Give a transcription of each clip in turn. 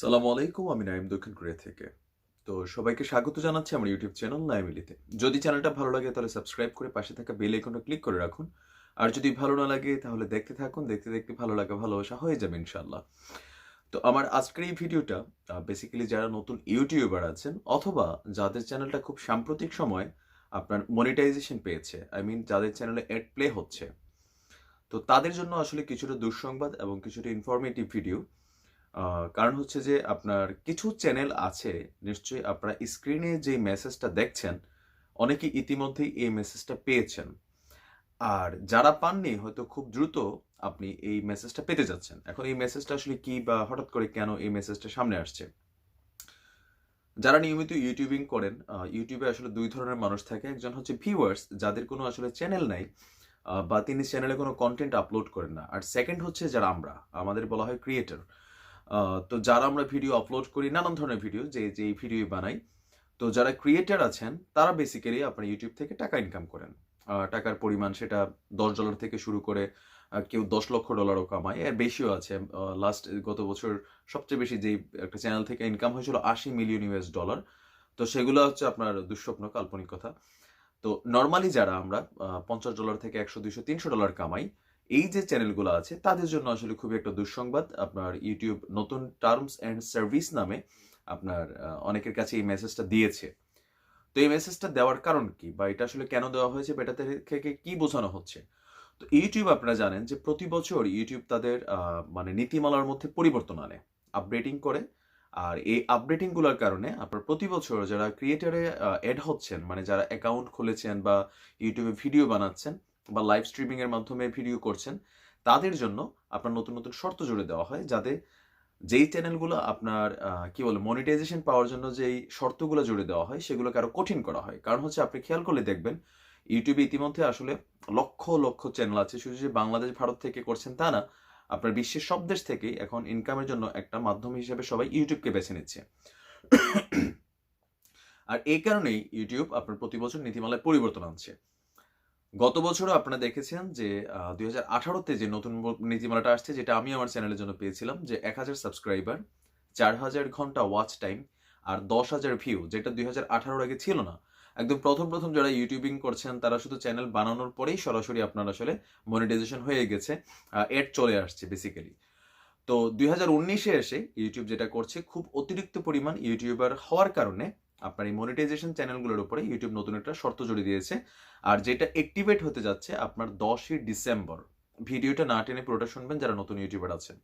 সালাম আলাইকুম, আমি নাইম দক্ষিণ কোরিয়া থেকে। তো সবাইকে স্বাগত জানাচ্ছি আমার ইউটিউব চ্যানেল নাইমিলিতে। যদি চ্যানেলটা ভালো লাগে তাহলে সাবস্ক্রাইব করে পাশে থাকা বেল আইকনটা ক্লিক করে রাখুন। আর যদি ভালো না লাগে তাহলে দেখতে থাকুন, দেখতে দেখতে ভালো লাগা, ভালোবাসা হয়ে যাবে ইনশাল্লাহ তো আমার আজকের এই ভিডিওটা বেসিক্যালি যারা নতুন ইউটিউবার আছেন অথবা যাদের চ্যানেলটা খুব সাম্প্রতিক সময় আপনার মনিটাইজেশন পেয়েছে আই মিন যাদের চ্যানেলে অ্যাড প্লে হচ্ছে, তো তাদের জন্য আসলে কিছুটা দুঃসংবাদ এবং কিছুটা ইনফরমেটিভ ভিডিও কারণ হচ্ছে যে আপনার কিছু চ্যানেল আছে, নিশ্চয়ই আপনারা স্ক্রিনে যে মেসেজটা দেখছেন অনেকে ইতিমধ্যেই এই মেসেজটা পেয়েছেন। আর যারা পাননি, হয়তো খুব দ্রুত আপনি এই মেসেজটা পেতে যাচ্ছেন। এখন এই মেসেজটা আসলে কি বা হঠাৎ করে কেন এই মেসেজটা সামনে আসছে? যারা নিয়মিত ইউটিউবিং করেন ইউটিউবে আসলে দুই ধরনের মানুষ থাকে। একজন হচ্ছে ভিউয়ার্স যাদের কোনো আসলে চ্যানেল নাই বা তিনি চ্যানেলে কোনো কন্টেন্ট আপলোড করেন না। আর সেকেন্ড হচ্ছে যারা আমরা, আমাদের বলা হয় ক্রিয়েটর তো যারা আমরা ভিডিও আপলোড করি, নানান ধরনের ভিডিও যে যে ভিডিও বানাই, তো যারা ক্রিয়েটার আছেন, তারা বেসিক্যালি আপনার ইউটিউব থেকে টাকা ইনকাম করেন। টাকার পরিমাণ সেটা দশ ডলার থেকে শুরু করে কেউ দশ লক্ষ ডলারও কামায়, এর বেশিও আছে। লাস্ট গত বছর সবচেয়ে বেশি যেই একটা চ্যানেল থেকে ইনকাম হয়েছিল আশি মিলিয়ন ইউএস ডলার তো সেগুলো হচ্ছে আপনার দুঃস্বপ্ন, কাল্পনিক কথা। তো নর্মালি যারা আমরা পঞ্চাশ ডলার থেকে একশো, দুইশো, তিনশো ডলার কামাই এই যে চ্যানেলগুলো আছে, তাদের জন্য আসলে খুবই একটা দুঃসংবাদ। আপনার ইউটিউব নতুন টার্মস অ্যান্ড সার্ভিস নামে আপনার অনেকের কাছে এই মেসেজটা দিয়েছে। তো এই মেসেজটা দেওয়ার কারণ কি বা এটা আসলে কেন দেওয়া হয়েছে বা এটা থেকে কি বোঝানো হচ্ছে? তো ইউটিউব আপনারা জানেন যে প্রতি বছর ইউটিউব তাদের মানে নীতিমালার মধ্যে পরিবর্তন আনে আপডেটিং করে। আর এই আপডেটিংগুলোর কারণে আপনার প্রতি বছর যারা ক্রিয়েটারে অ্যাড হচ্ছেন মানে যারা অ্যাকাউন্ট খুলেছেন বা ইউটিউবে ভিডিও বানাচ্ছেন বা লাইভ স্ট্রিমিং এর মাধ্যমে ভিডিও করছেন, তাদের জন্য আপনার নতুন নতুন শর্ত জুড়ে দেওয়া হয় যাতে যেই চ্যানেলগুলো আপনার কি বলে মনিটাইজেশন পাওয়ার জন্য যেই শর্তগুলো জুড়ে দেওয়া হয় সেগুলোকে আরও কঠিন করা হয়। কারণ হচ্ছে আপনি খেয়াল করলে দেখবেন ইউটিউবে ইতিমধ্যে আসলে লক্ষ লক্ষ চ্যানেল আছে। শুধু যে বাংলাদেশ, ভারত থেকে করছেন তা না, আপনার বিশ্বের সব দেশ থেকেই এখন ইনকামের জন্য একটা মাধ্যম হিসেবে সবাই ইউটিউবকে বেছে নিচ্ছে। আর এই কারণেই ইউটিউব আপনার প্রতি বছর নীতিমালায় পরিবর্তন আনছে। গত বছরও আপনারা দেখেছেন যে দুই হাজার আঠারোতে যে নতুন নীতিমালাটা আসছে, যেটা আমি আমার চ্যানেলের জন্য পেয়েছিলাম, যে এক হাজার সাবস্ক্রাইবার, চার হাজার ঘণ্টা ওয়াচ টাইম আর দশ হাজার ভিউ যেটা দুই হাজার আঠারোর আগে ছিল না। একদম প্রথম প্রথম যারা ইউটিউবিং করছেন, তারা শুধু চ্যানেল বানানোর পরেই সরাসরি আপনার আসলে মনিটাইজেশন হয়ে গেছে এড চলে আসছে বেসিক্যালি তো দুই হাজার উনিশে এসে ইউটিউব যেটা করছে, খুব অতিরিক্ত পরিমাণ ইউটিউবার হওয়ার কারণে আপনার এই মনিটাইজেশন চ্যানেলগুলোর উপরে ইউটিউব নতুন একটা শর্ত জড়িয়ে দিয়েছে। আর যেটা অ্যাক্টিভেট হতে যাচ্ছে আপনার দশই ডিসেম্বর। ভিডিওটা না টেনে পুরোটা শুনবেন যারা নতুন ইউটিউবার আছেন।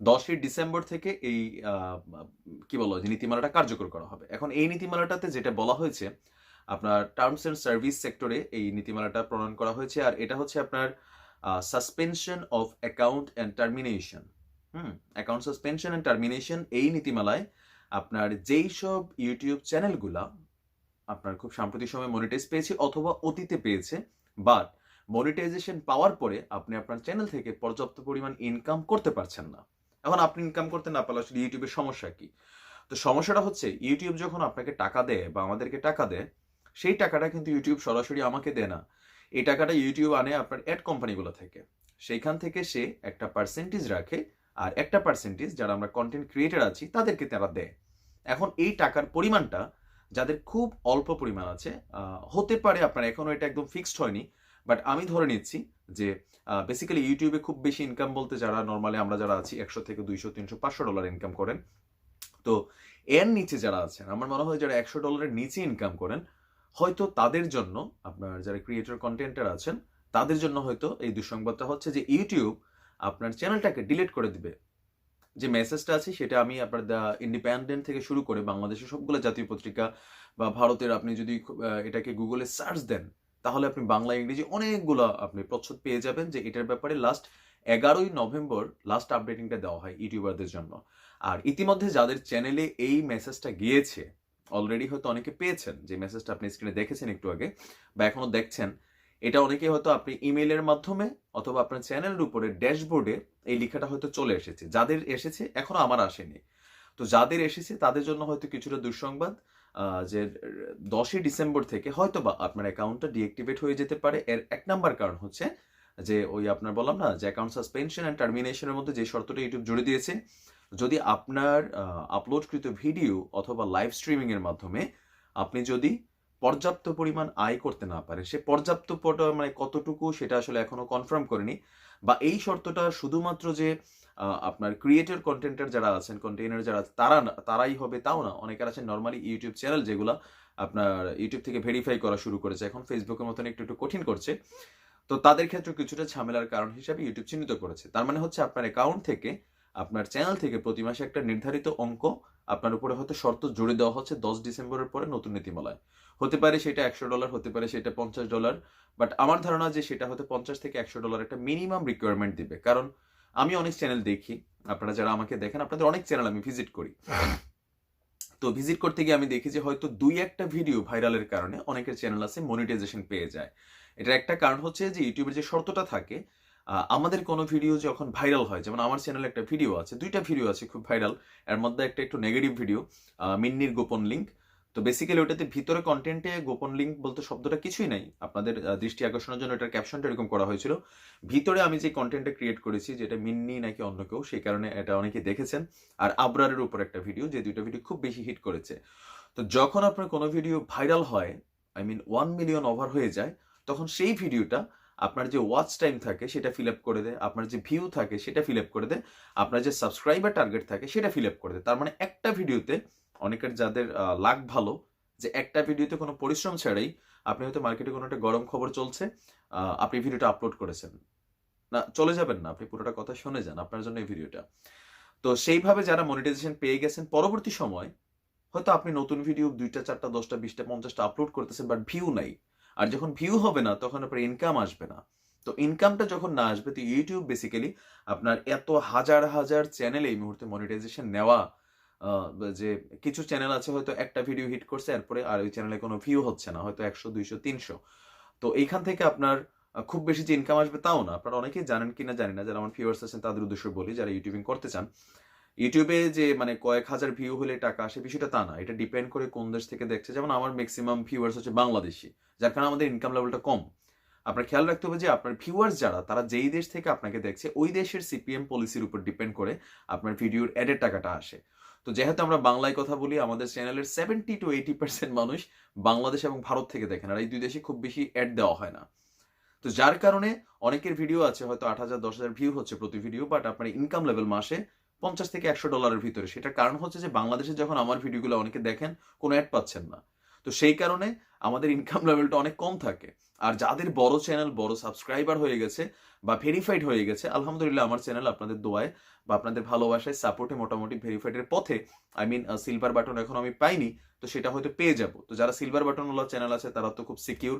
দশই ডিসেম্বর থেকে এই কি বলো যে নীতিমালাটা কার্যকর করা হবে। এখন এই নীতিমালাটাতে যেটা বলা হয়েছে, আপনার টার্মস অ্যান্ড সার্ভিস সেক্টরে এই নীতিমালাটা প্রণয়ন করা হয়েছে। আর এটা হচ্ছে আপনার suspension of account and termination hmm account suspension and termination এই নীতিমালায় আপনার যেই সব ইউটিউব চ্যানেলগুলা আপনার খুব সাম্প্রতিক সময় মনিটাইজ পেয়েছে অথবা অতীতে পেয়েছে বাট মনিটাইজেশন পাওয়ার পরে আপনি আপনার চ্যানেল থেকে পর্যাপ্ত পরিমাণ ইনকাম করতে পারছেন না। এখন আপনি ইনকাম করতে না পারলে আসলে ইউটিউবের সমস্যা কি? তো সমস্যাটা হচ্ছে ইউটিউব যখন আপনাকে টাকা দেয় বা আমাদেরকে টাকা দেয়, সেই টাকাটা কিন্তু ইউটিউব সরাসরি আমাকে দেয় না। এই টাকাটা ইউটিউব আনে আপনার অ্যাড কোম্পানিগুলো থেকে। সেইখান থেকে সে একটা পার্সেন্টেজ রাখে আর একটা পার্সেন্টেজ যারা আমরা কন্টেন্ট ক্রিয়েটার আছি, তাদেরকে তারা দেয়। এখন এই টাকার পরিমাণটা যাদের খুব অল্প পরিমাণ আছে হতে পারে আপনার এখনও এটা একদম ফিক্সড হয়নি বাট আমি ধরে নিচ্ছি যে বেসিক্যালি ইউটিউবে খুব বেশি ইনকাম বলতে যারা নর্মালি আমরা যারা আছি, একশো থেকে দুইশো, তিনশো, পাঁচশো ডলার ইনকাম করেন। তো এর নিচে যারা আছেন, আমার মনে হয় যারা একশো ডলারের নিচে ইনকাম করেন, হয়তো তাদের জন্য আপনার যারা ক্রিয়েটর কন্টেন্টার আছেন, তাদের জন্য হয়তো এই দুঃসংবাদটা হচ্ছে যে ইউটিউব আপনার চ্যানেলটাকে ডিলিট করে দিবে। যে মেসেজটা আছে সেটা আমি আপনার দ্য ইন্ডিপেন্ডেন্ট থেকে শুরু করে বাংলাদেশের সবগুলো জাতীয় পত্রিকা বা ভারতের আপনি যদি এটাকে গুগলে সার্চ দেন, তাহলে আপনি বাংলা, ইংরেজি অনেকগুলো আপনি প্রচ্ছদ পেয়ে যাবেন যে এটার ব্যাপারে লাস্ট এগারোই নভেম্বর লাস্ট আপডেটিংটা দেওয়া হয় ইউটিউবারদের জন্য। আর ইতিমধ্যে যাদের চ্যানেলে এই মেসেজটা গিয়েছে অলরেডি হয়তো অনেকে পেয়েছেন, যে মেসেজটা আপনি স্ক্রিনে দেখেছেন একটু আগে বা এখনও দেখছেন এটা অনেকে হয়তো আপনি ইমেলের মাধ্যমে অথবা আপনার চ্যানেলের উপরে ড্যাশবোর্ডে এই লেখাটা হয়তো চলে এসেছে। যাদের এসেছে, এখনও আমার আসেনি। তো যাদের এসেছে, তাদের জন্য হয়তো কিছুটা দুঃসংবাদ যে দশই ডিসেম্বর থেকে হয়তো বা আপনার অ্যাকাউন্টটা ডিঅ্যাক্টিভেট হয়ে যেতে পারে। এর এক নাম্বার কারণ হচ্ছে যে ওই আপনার বললাম না, যে অ্যাকাউন্ট সাসপেনশন অ্যান্ড টার্মিনেশনের মধ্যে যে শর্তটা ইউটিউব জুড়ে দিয়েছে, যদি আপনার আপলোডকৃত ভিডিও অথবা লাইভ স্ট্রিমিংয়ের মাধ্যমে আপনি যদি পর্যাপ্ত পরিমাণ আয় করতে না পারে। সে পর্যাপ্ত মানে কতটুকু সেটা আসলে এখনও কনফার্ম করেনি। বা এই শর্তটা শুধুমাত্র যে আপনার ক্রিয়েটর কন্টেন্টার যারা আছেন কন্টেনার যারা আছে, তারা তারাই হবে তাও না। অনেকের আছেন নর্মালি ইউটিউব চ্যানেল যেগুলো আপনার ইউটিউব থেকে ভেরিফাই করা শুরু করেছে। এখন ফেসবুকের মতন একটু একটু কঠিন করছে। তো তাদের ক্ষেত্রে কিছুটা ঝামেলার কারণ হিসাবে ইউটিউব চিহ্নিত করেছে। তার মানে হচ্ছে আপনার অ্যাকাউন্ট থেকে আপনার চ্যানেল থেকে প্রতি মাসে একটা নির্ধারিত অঙ্ক আপনার উপরে হয়তো শর্ত জুড়ে দেওয়া হচ্ছে দশ ডিসেম্বরের পরে নতুন নীতিমালায়। হতে পারে সেটা একশো ডলার হতে পারে সেটা পঞ্চাশ ডলার বাট আমার ধারণা যে সেটা হয়তো পঞ্চাশ থেকে একশো ডলার একটা মিনিমাম রিকোয়ারমেন্ট দিবে। কারণ আমি অনেক চ্যানেল দেখি, আপনারা যারা আমাকে দেখেন, আপনাদের অনেক চ্যানেল আমি ভিজিট করি। তো ভিজিট করতে গিয়ে আমি দেখি যে হয়তো দুই একটা ভিডিও ভাইরালের কারণে অনেকের চ্যানেল আছে মনিটাইজেশন পেয়ে যায়। এটার একটা কারণ হচ্ছে যে ইউটিউবের যে শর্তটা থাকে আমাদের কোনো ভিডিও যখন ভাইরাল হয়, যেমন আমার চ্যানেলে একটা ভিডিও আছে, দুইটা ভিডিও আছে খুব ভাইরাল এর মধ্যে একটা একটু নেগেটিভ ভিডিও মিন্নির গোপন লিঙ্ক তো বেসিক্যালি ওটাতে ভিতরে কন্টেন্টে গোপন লিঙ্ক বলতে শব্দটা কিছুই নাই। আপনাদের দৃষ্টি আকর্ষণের জন্য এটার ক্যাপশনটা এরকম করা হয়েছিল। ভিতরে আমি যে কন্টেন্টটা ক্রিয়েট করেছি, যেটা মিন্নি নাকি অন্য কেউ, সেই কারণে এটা অনেকে দেখেছেন। আর আবরারের উপর একটা ভিডিও যে দুইটা ভিডিও খুব বেশি হিট করেছে। তো যখন আপনার কোনো ভিডিও ভাইরাল হয় I mean one million over হয়ে যায়, তখন সেই ভিডিওটা আপনার যে ওয়াচ টাইম থাকে, সেটা ফিল করে দেয়। আপনার যে ভিউ থাকে, সেটা ফিল করে দেয়। আপনার যে সাবস্ক্রাইবার টার্গেট থাকে, সেটা ফিল করে দেয়। তার মানে একটা ভিডিওতে অনেকের যাদের লাখ ভালো, যে একটা ভিডিওতে কোনো পরিশ্রম ছাড়াই আপনি হয়তো মার্কেটে কোনো একটা গরম খবর চলছে আপনি ভিডিওটা আপলোড করেছেন। না, চলে যাবেন না, আপনি পুরোটা কথা শুনে যান আপনার জন্য এই ভিডিওটা। তো সেইভাবে যারা মনিটাইজেশন পেয়ে গেছেন, পরবর্তী সময় হয়তো আপনি নতুন ভিডিও দুইটা, চারটা, দশটা, বিশটা, পঞ্চাশটা আপলোড করতেছেন বাট ভিউ নাই। আর যখন ভিউ হবে না, তখন আপনার ইনকাম আসবে না। তো ইনকামটা যখন না আসবে, তো ইউটিউব বেসিক্যালি আপনার এত হাজার হাজার চ্যানেল এই মুহূর্তে মনিটাইজেশন নেওয়া যে কিছু চ্যানেল আছে হয়তো একটা ভিডিও হিট করছে, এরপরে আর ওই চ্যানেলে কোনো ভিউ হচ্ছে না, হয়তো একশো, দুইশো, তিনশো। তো এইখান থেকে আপনার খুব বেশি যে ইনকাম আসবে তাও না। আপনারা অনেকেই জানেন কিনা জানি না, যারা আমার ভিউয়ার্স আছেন তাদের উদ্দেশ্য বলি, যারা ইউটিউবিং করতে চান ইউটিউবে যে মানে কয়েক হাজার ভিউ হলে টাকা আসে, বিষয়টা তা না। এটা ডিপেন্ড করে কোন দেশ থেকে দেখছে। যেমন আমার ম্যাক্সিমাম ভিউয়ার্স হচ্ছে বাংলাদেশি, যার কারণে আমাদের ইনকাম লেভেলটা কম। আপনার খেয়াল রাখতে হবে যে, আপনার ভিউয়ার্স যারা, তারা যেই দেশ থেকে আপনাকে দেখছে, ওই দেশের সিপিএম পলিসির উপর ডিপেন্ড করে আপনার ভিডিওর অ্যাডের টাকাটা আসে। তো যেহেতু আমরা বাংলায় কথা বলি, আমাদের চ্যানেলের সেভেন্টি টু এইটি পার্সেন্ট মানুষ বাংলাদেশ এবং ভারত থেকে দেখেন, আর এই দুই দেশে খুব বেশি অ্যাড দেওয়া হয় না। তো যার কারণে অনেকের ভিডিও আছে, হয়তো আট হাজার, দশ হাজার ভিউ হচ্ছে প্রতি ভিডিও বাট আপনার ইনকাম লেভেল মাসে পঞ্চাশ থেকে একশো ডলারের ভিতরে। সেটার কারণ হচ্ছে যে বাংলাদেশে যখন আমার ভিডিওগুলো অনেকে দেখেন, কোনো অ্যাড পাচ্ছেন না। তো সেই কারণে আমাদের ইনকাম লেভেলটা অনেক কম থাকে। আর যাদের বড় চ্যানেল বড় সাবস্ক্রাইবার হয়ে গেছে বা ভেরিফাইড হয়ে গেছে, আলহামদুলিল্লাহ আমার চ্যানেল আপনাদের দোয়ায় বা আপনাদের ভালোবাসায় সাপোর্টে মোটামুটি ভেরিফাইডের পথে আই মিন সিলভার বাটন এখন আমি পাইনি, তো সেটা হয়তো পেয়ে যাব। তো যারা সিলভার বাটনওয়ালা চ্যানেল আছে, তারা তো খুব সিকিউর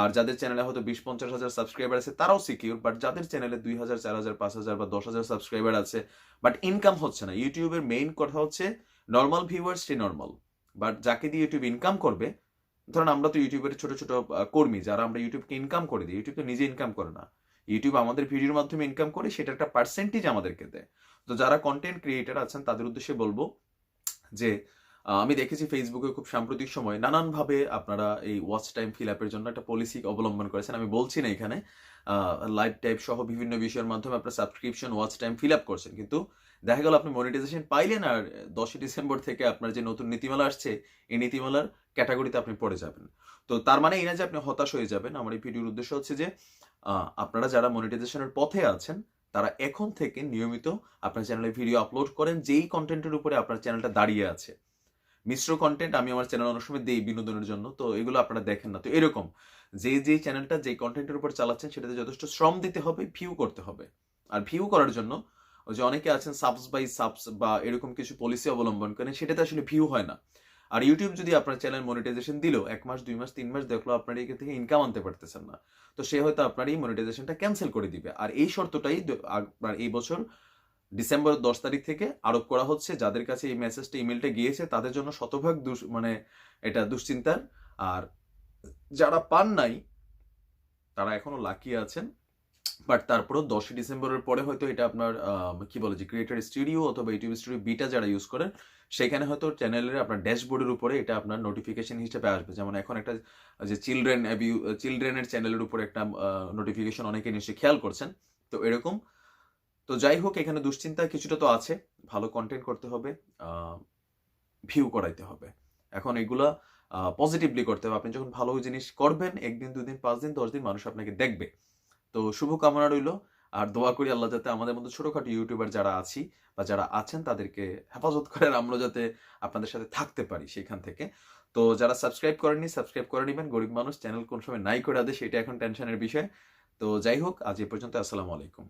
আর যাদের চ্যানেলে হয়তো বিশ পঞ্চাশ হাজার সাবস্ক্রাইবার আছে, তারাও সিকিউর বাট যাদের চ্যানেলে দুই হাজার, চার হাজার, পাঁচ হাজার বা দশ হাজার সাবস্ক্রাইবার আছে বাট ইনকাম হচ্ছে না। ইউটিউবের মেইন কথা হচ্ছে নর্মাল ভিউয়ার্স সে নর্মাল বাট যাকে দিয়ে ইউটিউব ইনকাম করবে, ধরেন আমরা তো ইউটিউবের ছোট ছোট কর্মী, যারা আমরা ইউটিউবকে ইনকাম করে দিই ইউটিউব তো নিজে ইনকাম করে না। ইউটিউব আমাদের ভিডিওর মাধ্যমে ইনকাম করে, সেটা একটা পার্সেন্টেজ আমাদেরকে দেয়। তো যারা কন্টেন্ট ক্রিয়েটার আছেন, তাদের উদ্দেশ্যে বলব যে আমি দেখেছি ফেসবুকে খুব সাম্প্রতিক সময় নানানভাবে আপনারা এই ওয়াচ টাইম ফিল আপের জন্য একটা পলিসি অবলম্বন করেছেন। আমি বলছি না এখানে লাইভ টাইপ সহ বিভিন্ন বিষয়ের মাধ্যমে আপনার subscription watch time fill up করছেন। কিন্তু দেখা গেল আপনি মনিটাইজেশন পাইলেন আর দশই ডিসেম্বর থেকে আপনার যে নতুন নীতিমালা আসছে, এই নীতিমালার ক্যাটাগরিতে আপনি পড়ে যাবেন। তো তার মানে এই না যে আপনি হতাশ হয়ে যাবেন, আমার এই ভিডিওর উদ্দেশ্য হচ্ছে যে আপনারা যারা মনিটাইজেশনের পথে আছেন, তারা এখন থেকে নিয়মিত আপনার চ্যানেলে ভিডিও আপলোড করেন, যেই কন্টেন্টের উপরে আপনার চ্যানেলটা দাঁড়িয়ে আছে। মিশ্র কন্টেন্ট আমি আমার চ্যানেল অনেক সময় দিই বিনোদনের জন্য, তো এগুলো আপনারা দেখেন না। তো এরকম, যে যে চ্যানেলটা যে কন্টেন্টের উপর চালাচ্ছেন, সেটাতে যথেষ্ট শ্রম দিতে হবে ভিউ করতে হবে। আর ভিউ করার জন্য যে অনেকে আছেন সাবস বাই সাবস বা এরকম কিছু পলিসি অবলম্বন করেন, সেটাতে আসলে ভিউ হয় না। আর ইউটিউব যদি আপনার চ্যানেল মনিটাইজেশন দিল, এক মাস, দুই মাস, তিন মাস, দেখল আপনার এখান থেকে ইনকাম আনতে পারতেছেন না, তো সে হয়তো আপনার এই মনিটাইজেশনটা ক্যান্সেল করে দিবে। আর এই শর্তটাই আপনার এই বছর ডিসেম্বর দশ তারিখ থেকে আরোপ করা হচ্ছে যাদের কাছে এই মেসেজটা ইমেলটা গিয়েছে, তাদের জন্য শতভাগ মানে এটা দুশ্চিন্তার। আর যারা পান নাই, তারা এখনও লাকি আছেন। বাট তারপরেও দশই ডিসেম্বরের পরে হয়তো এটা আপনার কি বলে যে ক্রিয়েটার স্টুডিও অথবা ইউটিউব স্টুডিও বিটা যারা ইউজ করেন, সেখানে হয়তো চ্যানেলের আপনার ড্যাশবোর্ডের উপরে এটা আপনার নোটিফিকেশন হিসেবে আসবে। যেমন এখন একটা যে চিলড্রেন চিলড্রেনের চ্যানেলের উপরে একটা নোটিফিকেশন অনেকে নিশ্চয়ই খেয়াল করছেন। তো এরকম তো যাই হোক, এখানে দুশ্চিন্তা কিছুটা তো আছে। ভালো কন্টেন্ট করতে হবে ভিউ করাইতে হবে। এখন এগুলা পজিটিভলি করতে হবে। আপনি যখন ভালো জিনিস করবেন, একদিন, দুদিন, পাঁচ দিন, দশ দিন মানুষ আপনাকে দেখবে। তো শুভ কামনা রইল। আর দোয়া করি আল্লাহ যাতে আমাদের মতো ছোটখাটো ইউটিউবার যারা আছি বা যারা আছেন, তাদেরকে হেফাজত করেন। আমরা যাতে আপনাদের সাথে থাকতে পারি সেখান থেকে। তো যারা সাবস্ক্রাইব করেননি সাবস্ক্রাইব করে নেবেন। গরিব মানুষ চ্যানেল কোন সময় নাই করে দেয়, সেটা এখন টেনশনের বিষয়। তো যাই হোক, আজ এ পর্যন্ত। আসসালামু আলাইকুম।